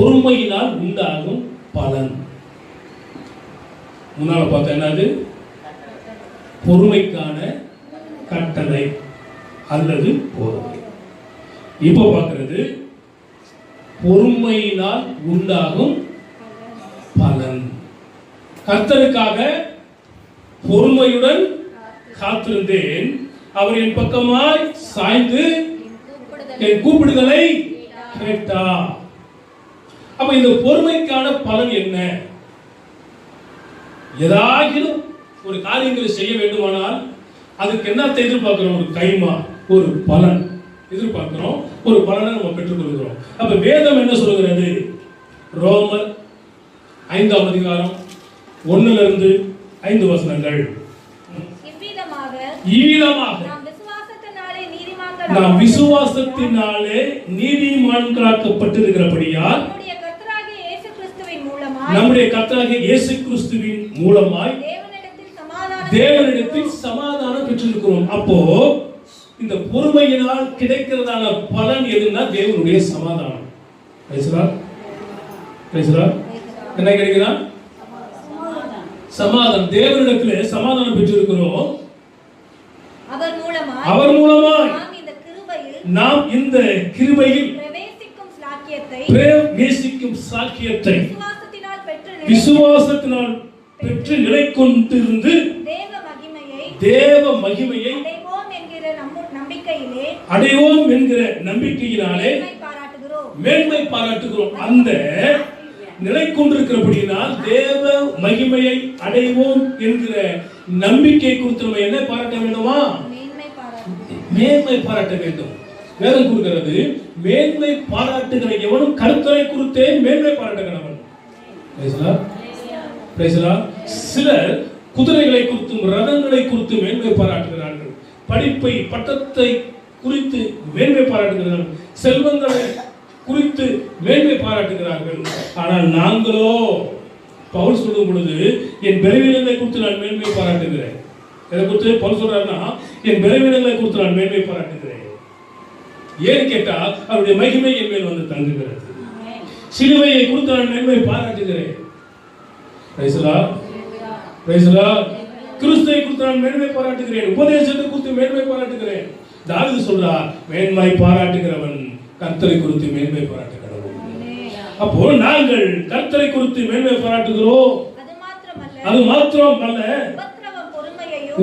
பொறுமையினால் உண்டாகும் பலன். முன்னால பார்த்தா என்னது? பொறுமைக்கான கட்டளை அல்லது போதனை இப்போ பார்க்கறது பொறுமையினால் உண்டாகும் பலன். கர்த்தருக்காக பொறுமையுடன் காத்திருந்தேன். அவர் என் பக்கமாய் சாய்ந்து என் கூப்பிடுதலை கேட்டா அப்ப இந்த பொறுமைக்கான பலன் என்ன? ஏதாகிலும் ஒரு காரியங்களை செய்ய வேண்டுமானால் அதுக்கு என்னத்தை எதிர்பார்க்கிறோம்? ஒரு கைமா ஒரு பலன் எதிர்பார்க்கிறோம். ஒரு பலனை நம்ம பெற்றுக்கொள்கிறோம். அப்ப வேதம் என்ன சொல்கிறது ரோமர் ஐந்தாம் அதிகாரம் ஒண்ணுல இருந்து ஐந்து வசனங்கள். நாம் விசுவாசத்தினாலே நீதிமான்களாக்கப்பட்டிருக்கிறபடியால் நம்முடைய கர்த்தராகிய இயேசு கிறிஸ்துவின் மூலமாய் நம்முடைய கர்த்தராகிய இயேசு கிறிஸ்துவின் மூலமாய் தேவனிடத்தில் சமாதானம் பெற்றிருக்கிறோம் அப்போ இந்த பொறுமையினால் கிடைக்கிறதான பலன் எதுன்னா தேவனுடைய சமாதானம். என்ன கிடைக்குதா சமாதானம். தேவனிடத்திலே சமாதானம் பெற்றிருக்கிறோம். அவர் மூலமாய் அவர் மூலமாய் நாம் இந்த கிருபையில் பிரவேசிக்கும் சாக்கியத்தை விசுவாசத்தினால் பெற்று நிலை- கொண்டிருந்து தேவ மகிமையை அடைவோம் என்கிற நம்பிக்கையினாலே மேன்மை பாராட்டுகிறோம். அந்த நிலை கொண்டிருக்கிறபடியினால் தேவ மகிமையை அடைவோம் என்கிற நம்பிக்கை குறித்து நம்ம என்ன பாராட்ட வேண்டுமா? மேன்மை பாராட்டு வேண்டும். வேதம் கூறுகிறது மேன்மை பாராட்டுகிற எவனும் கருத்தரை குறித்தே மேன்மை பாராட்டுகிறவன் சிலர் குதிரைகளை குறித்தும் ரதங்களை குறித்து மேன்மை பாராட்டுகிறார்கள். படிப்பை பட்டத்தை குறித்து மேன்மை பாராட்டுகிறார்கள். செல்வங்களை குறித்து மேன்மை பாராட்டுகிறார்கள். ஆனால் நாங்களோ பவுல் சொல்லும் பொழுது என் பலவீனங்களை குறித்து நான் மேன்மை பாராட்டுகிறேன். எதை குறித்து பவுல் சொல்றாருன்னா என் பலவீனங்களை குறித்து நான் மேன்மை பாராட்டுகிறேன். ஏன் கேட்டால் அவருடைய மகிமை என் மேல் வந்து தங்குகிறது. சிலுவையை குறித்து நான் மேன்மை பாராட்டுகிறேன். கிறிஸ்துவை குறித்து நான் மேன்மை பாராட்டுகிறேன். உபதேசத்தை குறித்து மேன்மை பாராட்டுகிறேன். தாவீது சொல்றார் மேன்மை பாராட்டுகிறவன் கர்த்தரை குறித்து மேன்மை பாராட்டுகிறவன். அப்போ நாங்கள் கர்த்தரை குறித்து மேன்மை பாராட்டுகிறோம். அது மாத்திரம் அல்ல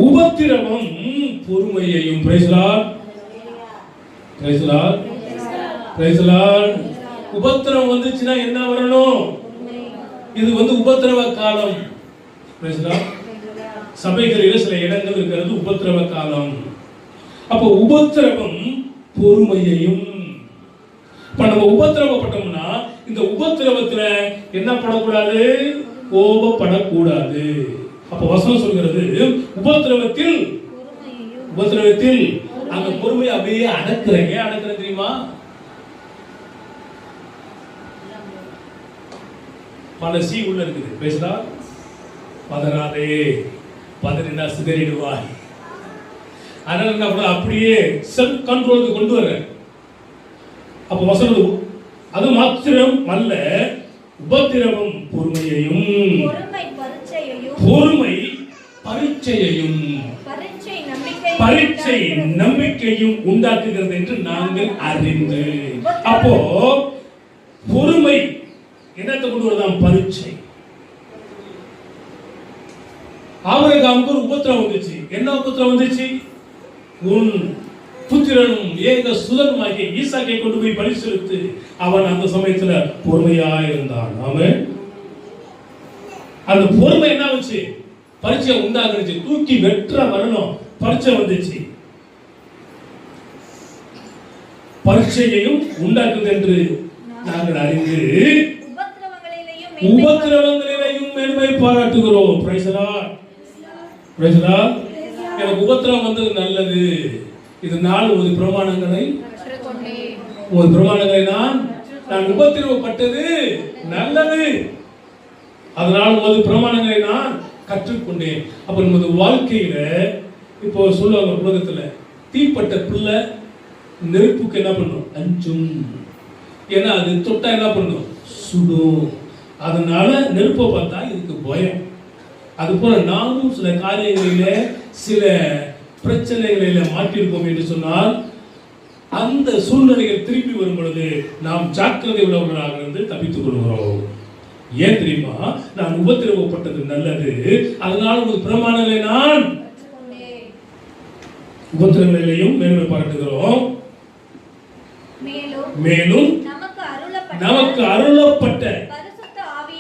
உபத்திரவம் பொறுமையையும் பிரைசலார் பிரைசலார் பிரைசலார் உபத்திரம் வந்துச்சுன்னா என்ன வரணும்? இது வந்து உபத்திரவ காலம். சபைகளில் சில இடங்கள் இருக்கிறது உபத்திரவ காலம். அப்போ உபத்திரவம் பொறுமையையும். இப்ப நம்ம உபத்திரவப்பட்டோம்னா இந்த உபத்திரவத்துல என்ன படக்கூடாது? கோபப்படக்கூடாது. அப்ப வசனம் சொல்கிறது உபத்திரவத்தில் உபத்திரவத்தில் அந்த பொறுமையை அப்படியே அடக்குறேன் ஏன் அடக்குறேன் தெரியுமா? பல சி உள்ள இருக்குது. பேசுதா பதறாதே பதறினா சிதறிடுவாய். அதனால என்ன பண்ண அப்படியே செல்ஃப் கண்ட்ரோலுக்கு கொண்டு வர்றேன். அப்ப வசனம் அது மாத்திரம் அல்ல உபத்திரவம் பொறுமையையும் பொறுமை பரீட்சையையும் பரீட்சை நம்பிக்கையும் உண்டாக்குகிறது என்று நாங்கள் அறிந்து. அப்போ பொறுமை என்னத்தை கொண்டு வருதான் பரீட்சை. ஆபிரகாமுக்கு ஒரு உபத்திரம் வந்துச்சு. என்ன உபத்திரம் வந்துச்சு? உன் புத்திரனும் ஏக சுதனுமாகிய ஈசாக்கை கொண்டு போய் பரிசீலித்து அவன் அந்த சமயத்துல பொறுமையா இருந்தான். அவன் அந்த பொறுமை என்ன ஆச்சு பரீட்சை உண்டாகுச்சு தூக்கி வெற்ற வரணும் பரீட்சை வந்துச்சு. பரீட்சையையும் உண்டாக்குது என்று நாங்கள் அறிந்து உபத்திரவங்களிலையும் மேன்மை பாராட்டுகிறோம். பிரைசலா பிரைசலா எனக்கு உபத்திரவம் வந்தது நல்லது. இதனால் ஒரு பிரமாணங்களை ஒரு பிரமாணங்களை நான் நான் உபத்திரவப்பட்டது நல்லது. அதனால் ஒரு பிரமாணங்களை நான் கற்றுக்கொண்டேன். அப்ப நமது வாழ்க்கையில இப்போ சொல்லுவாங்க உலகத்துல தீப்பட்ட பிள்ளை நெருப்புக்கு என்ன பண்ணும்? அஞ்சும். ஏன்னா அது தொட்டா என்ன பண்ணும்? சுடும். அதனால நெருப்பை பார்த்தா இதுக்கு பயம். அது போல நாமும் சில காரியங்களில சில பிரச்சனைகளில மாட்டியிருக்கோம் என்று சொன்னால் அந்த சூழ்நிலைகள் திருப்பி வரும் பொழுது நாம் ஜாக்கிரதை உள்ளவர்களாக இருந்து தப்பித்துக் கொள்கிறோம். ஏன் தெரியுமா? நான் உபத்திரவப்பட்டது நல்லது. அதனால ஒரு பிரமாணங்களை நான் உபத்திரங்களிலையும் மேன்மை பாராட்டுகிறோம். மேலும் நமக்கு அருளப்பட்ட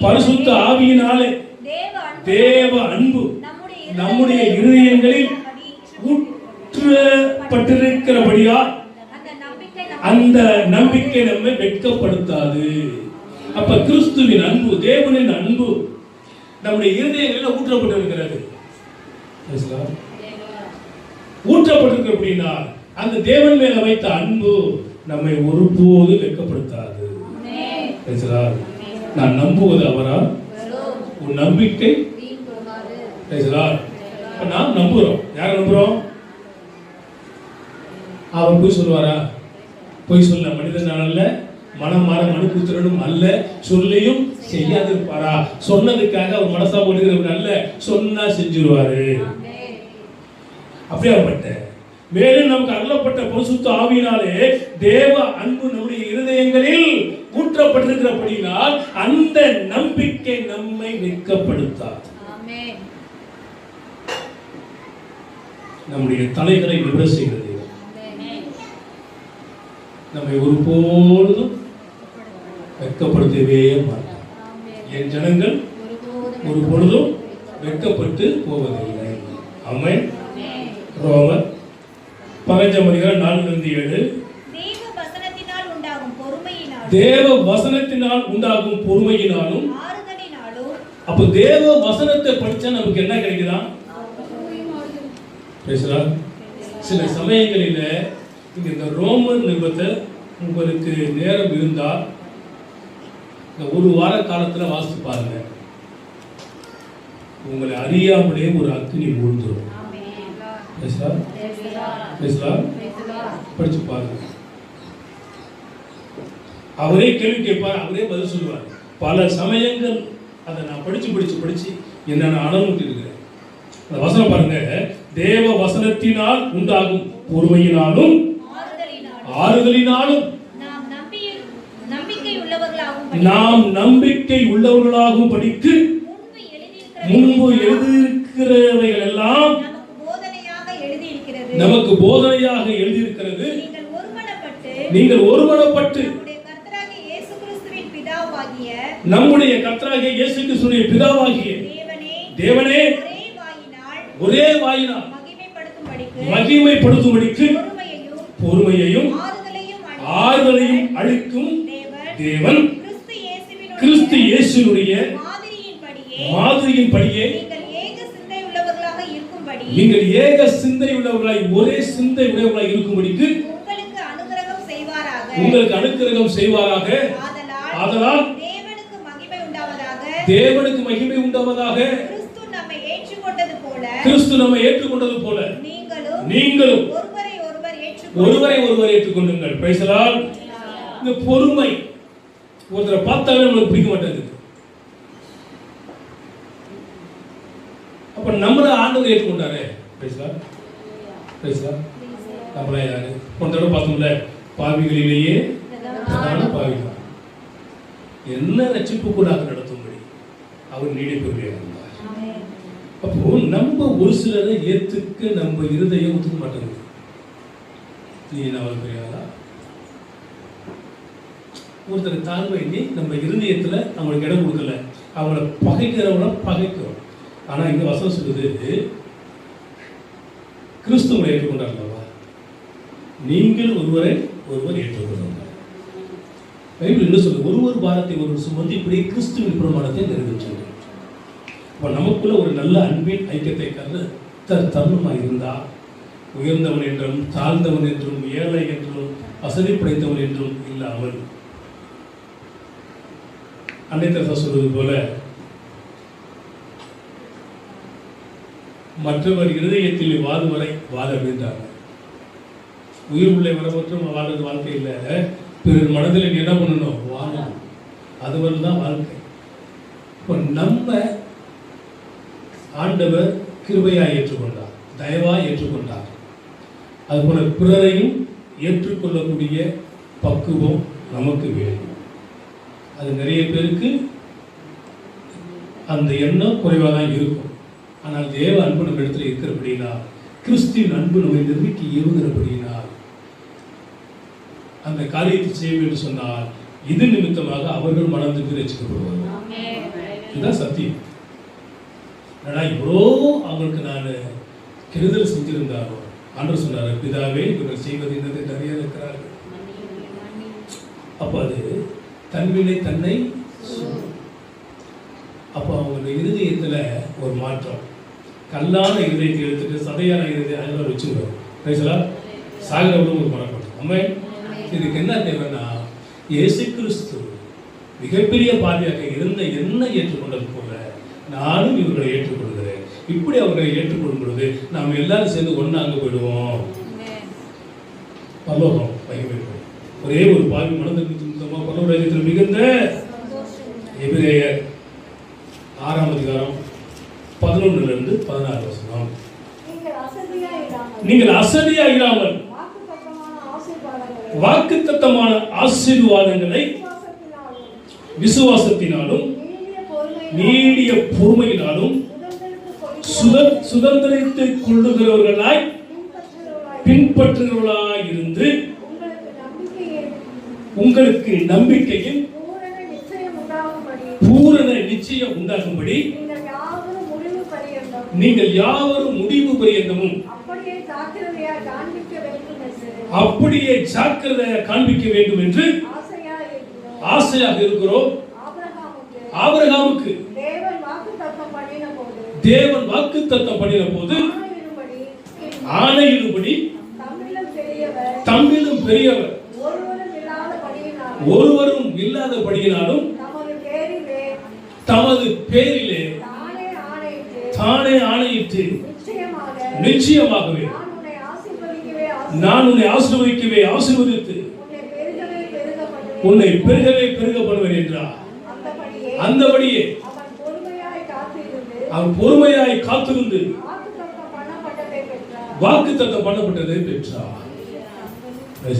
பரிசுத்த ஆவியினாலே தேவ அன்பு நம்முடைய இருதயங்களில் ஊற்றப்பட்டிருக்கிறபடி ஊற்றப்பட்டிருக்கிறபடியா அந்த நம்பிக்கை நம்மை வெட்கப்படுத்தாது அப்ப கிறிஸ்துவின் அன்பு தேவனின் அன்பு நம்முடைய இருதயங்களில் ஊற்றப்பட்டிருக்கிறது பேசலா? ஊற்றப்பட்டிருக்கிறபடினா அந்த தேவன் மேல வைத்த அன்பு நம்மை ஒருபோது வெட்கப்படுத்தாது? நான் நம்புவது அவரா உன் நம்பிக்கை? நாம் நம்புறோம் யாரை நம்புறோம் அவர் போய் சொல்லுவாரா? போய் சொல்ல மனிதன் அல்ல மனம் மாற மனுபுத்திரனும் அல்ல சொல்லியும் செய்யாதிருப்பாரா? சொன்னதுக்காக அவர் மனசா போடுகிறவர் அல்ல சொன்னா செஞ்சிருவாரு. அப்படியாப்பட்ட மேலும் நமக்கு அருளப்பட்ட பரிசுத்த ஆவியினாலே தேவ அன்பு நம்முடைய இருதயங்களில் ஊற்றப்பட்டிருக்கிறபடினால் அந்த நம்பிக்கை நம்மை வெட்கப்படுத்தாது. ஆமென். நம்முடைய தலைகளை நிபுண செய்கிறது நம்மை ஒருபொழுதும் வெட்கப்படுத்தவே மாட்டார். என் ஜனங்கள் ஒருபோதும் ஒரு பொழுதும் வெட்கப்பட்டு போவதில்லை. அம்மை ரோமர் பதினஞ்சாம் அதிகாரம் நான்கு இருந்து ஏழு தேவ வசனத்தினால் உண்டாகும் பொறுமையினாலும் தேவ வசனத்தினால் உண்டாகும் பொறுமையினாலும் அப்போ தேவ வசனத்தை படிச்சா நமக்கு என்ன கிடைக்குதா? பேசுறா. சில சமயங்களில இங்க இந்த ரோமர் நிருபத்தை உங்களுக்கு நேரம் இருந்தா இந்த ஒரு வார காலத்துல வாசித்து பாருங்க. உங்களை அறியாமலே ஒரு அக்னி மூழ்ந்துரும் பேசுறா. பேசுறா. படிச்சு பாருங்க. அவரே கேள்வி கேட்பார் அவரே பதில் சொல்லுவார். பல சமயங்கள் அதை நான் படிச்சு படிச்சு படிச்சு என்ன நான் அனுமதி இருக்கிறேன் அந்த வசனம் பாருங்க. தேவ வசனத்தினால் உண்டாகும் பொறுமையினாலும் ஆறுதலினாலும் நாம் நம்பி நம்பிக்கை உள்ளவர்களாகும் படிக்கு முன்பு எழுதியிருக்கிற முன்பு எழுதியிருக்கிறவைகள் எல்லாம் நமக்கு போதனையாக எழுதியிருக்கிறது. நமக்கு போதனையாக எழுதியிருக்கிறது. நீங்கள் ஒருமனப்பட்டு நீங்கள் ஒருமனப்பட்டு நம்முடைய கர்த்தராகிய இயேசு கிறிஸ்துவின் பிதாவாகிய நம்முடைய கர்த்தராகிய இயேசு கிறிஸ்துவின் பிதாவாகிய தேவனே ஒரே வாயினால் மகிமைப்படுத்தும்படிக்கு பொறுமையையும் ஆறுதலையும் அளிக்கும் தேவன். கிறிஸ்து மாதிரியின்படியே மாதிரியின் படியே நீங்கள் ஏக சிந்தை உள்ளவர்களாய் ஒரே சிந்தை உள்ளவர்களாய் இருக்கும்படிக்கு உங்களுக்கு அனுகிரகம் செய்வாராக. உங்களுக்கு அனுக்கிரகம் செய்வாராக ஆதலால் ஆதலால் தேவனுக்கு மகிமை உண்டாவதாக தேவனுக்கு மகிமை உண்டாவதாக கிறிஸ்து நம்மை ஏற்றுக்கொண்டது போல கிறிஸ்து நம்மை ஏற்றுக்கொண்டது போல நீங்களும் நீங்களும் ஒருவரை ஒருவர் ஏற்றுக்கொண்டு ஒருவரை ஒருவர் ஏற்றுக்கொள்ளுங்கள். இந்த பொறுமை ஒருத்தரை பார்த்தாலே நம்மளுக்கு பிடிக்க மாட்டேங்குது. அப்ப நம்மள ஆண்டவர் ஏற்றுக்கொண்டாரு. பேசலாம் பேசலாம் நம்மள யாரு? போன தடவை பார்த்தோம்ல பாவிகளிலேயே பிரதான பாவிகள். என்ன ரட்சிப்பு கூடாக நடத்தும்படி அவர் நீடிப்புடைய இருந்தார் அப்போ நம்ம ஒரு சிலரை ஏத்துக்க நம்ம இருதயம் ஒத்துக்க மாட்டேங்குது. நீ என்ன பெரியாரா ஒருத்தர் எண்ணி நம்ம இருதயத்துல அவங்களுக்கு இடம் கொடுக்கல. அவங்கள பகைக்கிறவங்கள பகைக்கிறோம். ஆனா இங்க வசனம் சொல்லுது கிறிஸ்துவனை ஏற்றுக்கொண்டார்களவா நீங்கள் ஒருவரை ஒருவர் ஏற்றுக்கொள்ளுங்கள். பைபிள் என்ன சொல்லுது? ஒருவர் பாரத்தை ஒருவர் சுமந்து இப்படி கிறிஸ்துவின் பிரமாணத்தை நிறைவேற்றுங்கள். இப்போ நமக்குள்ள ஒரு நல்ல அன்பின் ஐக்கியத்தை கருத்த தருணமாக இருந்தால் உயர்ந்தவன் என்றும் தாழ்ந்தவன் என்றும் ஏழை என்றும் வசதி படைத்தவன் என்றும் இல்லாமல். அன்னை தெரசா சொல்வது போல மற்றவர் இருதயத்தில் வாது வரை வாழ வேண்டாங்க உயிர் உள்ள வரவற்றும் வாழ்றது வாழ்க்கை இல்லை. பிறர் மனதில் என்ன பண்ணணும்? வாழணும். அதுவரை தான் வாழ்க்கை. இப்போ நம்ம ஆண்டவர் கிருபையாய் ஏற்றுக்கொண்டார் தயவாய் ஏற்றுக்கொண்டார். அதுபோல பிறரையும் ஏற்றுக்கொள்ளக்கூடிய பக்குவம் நமக்கு வேணும் அது நிறைய பேருக்கு அந்த எண்ணம் குறைவாக தான் இருக்கும். ஆனால் தேவ அன்பு நம்ம இடத்துல இருக்கிறபடினா கிறிஸ்துவின் அன்பு நம்மை நிர்மிக்க ஏவுகிறபடினால் அந்த காரியத்தை செய்ய என்று சொன்னால் இது நிமித்தமாக அவர்கள் மனம் திரும்பி ரசிக்கப்படுவார்கள் இதுதான் சத்தியம். ஆனால் இவ்வளோ அவங்களுக்கு நான் கெடுதல் செஞ்சிருந்தாலும்? அன்று சொன்னார் பிதாவே இவர்கள் செய்வது என்னது? நிறைய இருக்கிறார்கள். அப்போ அது தன்வினை தன்னை அப்போ அவங்களுடைய இருதயத்தில் ஒரு மாற்றம். கல்லான இருதயத்தை எடுத்துட்டு சதையான இருதயம் அதில் வச்சுருவாங்க பேசலாம் சாகிறவங்களும் ஒரு பழக்கம் அம்மே இதுக்கு என்ன தேவைன்னா இயேசு கிறிஸ்து மிகப்பெரிய பார்வையாக இருந்த என்ன ஏற்றுக்கொண்டது நானும் இவர்களை ஏற்றுக்கொள்கிறேன். இப்படி அவர்களை ஏற்றுக்கொள்ளும் பொழுது நாம் எல்லாரும் சேர்ந்து ஒண்ணா அங்க போயிடுவோம். பரலோகம் வைக்கப்படும் ஒரே ஒரு பாவி மனதிற்கு ராஜ்யத்தில் மிகுந்த எபிரேயர் ஆறாம் அதிகாரம் பதினொன்னுல இருந்து பதினாறு வசனம். நீங்கள் அசதியாய் இராமல் நீங்கள் அசதியா இல்லாமல் வாக்குத்தத்தமான ஆசீர்வாதங்களை விசுவாசத்தினாலும் நீடிய பொறுமையினாலும் சுதந்திரத்தை கொள்ளுகிறவர்களாய் பின்பற்றுகிறவர்களாய் இருந்து உங்களுக்கு நம்பிக்கையில் பூரண நிச்சயம் உண்டாகும்படி நீங்கள் யாவரும் முடிவு பரியந்தமும் அப்படியே ஜாக்கிரதையாக காண்பிக்க வேண்டும் என்று ஆசையாக இருக்கிறோம். ஆபிரகாமுக்கு தேவன் வாக்கு தத்தம் பண்ணின போது பெரியவர் தம்மிலும் பெரியவர் ஒருவரும் இல்லாத படியினாலும் ஒருவரும் இல்லாதபடியினாலும் தமது பேரிலே தானே ஆணையிட்டு நிச்சயமாகவே நான் உன்னை ஆசீர்வதிக்கவே ஆசீர்வதித்து உன்னை பெருகவே பெருகப்படுவேன். உன்னை பெருகவே பெருக பண்ணுவேன் என்றார் அவன் பொறுமையாய் காத்திருந்து வாக்குத்தத்தம் பண்ணப்பட்டதை பெற்றான். வாக்கு தத்தம் பண்ணப்பட்டதை பெற்றார் the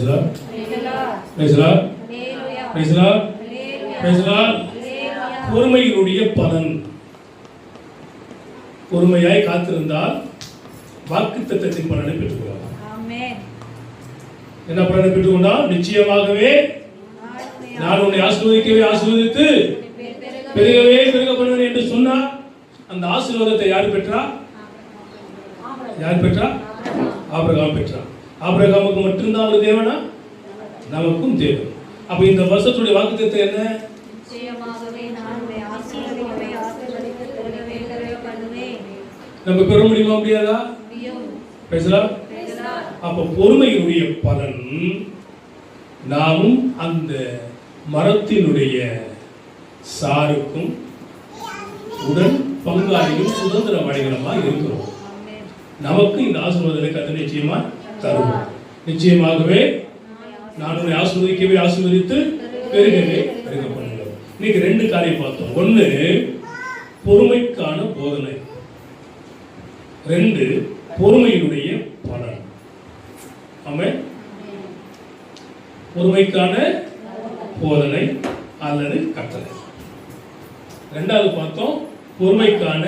Lord. அல்லேலூயா. பொறுமையினுடைய பலன் பொறுமையாய் காத்திருந்தால் வாக்கு தத்தத்தின் பலனை பெற்றுக்கொள்ளலாம். என்ன பலனை பெற்றுக்கொண்டால் நிச்சயமாகவே. நான் உன்னை ஆசீர்வதிக்கவே ஆசீர்வதித்து பெரு- பெருகவே பெருகவே பெருக பண்ணுவேன் என்று சொன்னார் அந்த ஆசீர்வாதத்தை யார் பெற்றா. யார் பெற்றா? ஆபிரகாம் பெற்றார் ஆபிரகாமுக்கு மட்டும்தான் ஒரு தேவனா? நமக்கும் தேவன். அப்ப இந்த வருஷத்துடைய வாக்குத்தத்தம் என்ன. நம்ம பெற முடியுமா முடியாதா? பேசலாம். அப்ப பொறுமையினுடைய பலன் நாமும் அந்த மரத்தினுடைய சாருக்கும் உடன் பங்காளியும் சுதந்திர மனிதனமா இருக்கிறோம். நமக்கு இந்த ஆசீர்வாதத்தை கத்த நிச்சயமா தருவோம் நிச்சயமாகவே நான் உன்னை ஆசீர்வதிக்கவே ஆசீர்வதித்து பெருகவே பெருக இன்னைக்கு ரெண்டு காரியம் பார்த்தோம். ஒண்ணு பொறுமைக்கான போதனை. ரெண்டு பொறுமையினுடைய பலன். ஆமென். பொறுமைக்கான போதனை அல்லது கட்டளை. ரெண்டாவது பார்த்தோம் பொறுமைக்கான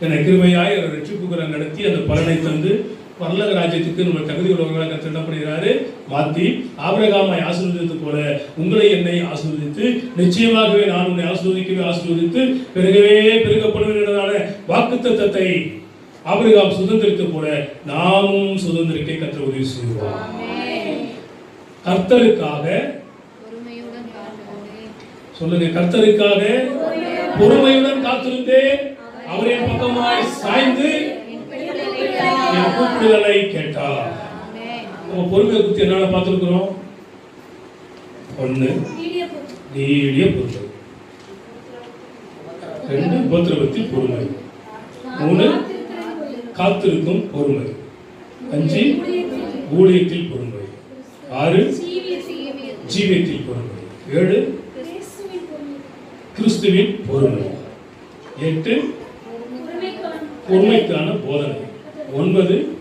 என கிருபையாய் ஒரு ரட்சிப்புகரம் நடத்தி அந்த பலனை தந்து பரலக ராஜ்யத்துக்கு நம்ம தகுதி உள்ளவர்களாக பண்ணுகிறாரு மாத்தி ஆபிரகாமை ஆசீர்வதித்து போல உங்களை என்னை ஆசீர்வதித்து நிச்சயமாகவே நான் உன்னை ஆசீர்வதிக்கவே ஆசீர்வதித்து பெருகவே பெருகப்படுவதான வாக்குத்தத்தத்தை ஆபிரகாம் சுதந்திரித்து போல நாமும் சுதந்திரிக்க கற்ற உதவி செய்வார். கர்த்தருக்காக. சொல்லுங்க கர்த்தருக்காக பொறுமையுடன் காத்திருந்தேன். அவரின் பக்கமாய் சாய்ந்து என் கூப்பிடுதலை கேட்டார். நம்ம பொறுமையை குறித்து என்னென்ன பார்த்துருக்குறோம்? ஒன்று நீடிய பொறுமை ரெண்டு உபத்திரவத்தில் பொறுமை. மூணு காத்திருக்கும் பொறுமை. அஞ்சு ஊழியத்தில் பொறுமை. ஆறு ஜீவியத்தில் பொறுமை. ஏழு கிறிஸ்துவின் பொறுமை. எட்டு பொறுமைக்கான போதனை. ஒன்பது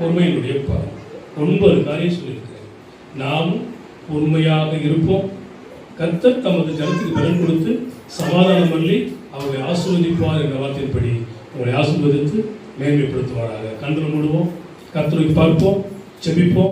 பொறுமையினுடைய பலன். ஒன்பது காரியம் சொல்லியிருக்கிறேன் நாம் பொறுமையாக இருப்போம். கர்த்தர் தமது ஜனத்துக்கு பலன் கொடுத்து சமாதானம் பண்ணி அவரை ஆசீர்வதிப்பார் என்ற வார்த்தையின்படி உங்களை ஆசீர்வதித்து மேன்மைப்படுத்துவாராக. கண்கள் மூடுவோம். கர்த்தரை பார்ப்போம். செபிப்போம்.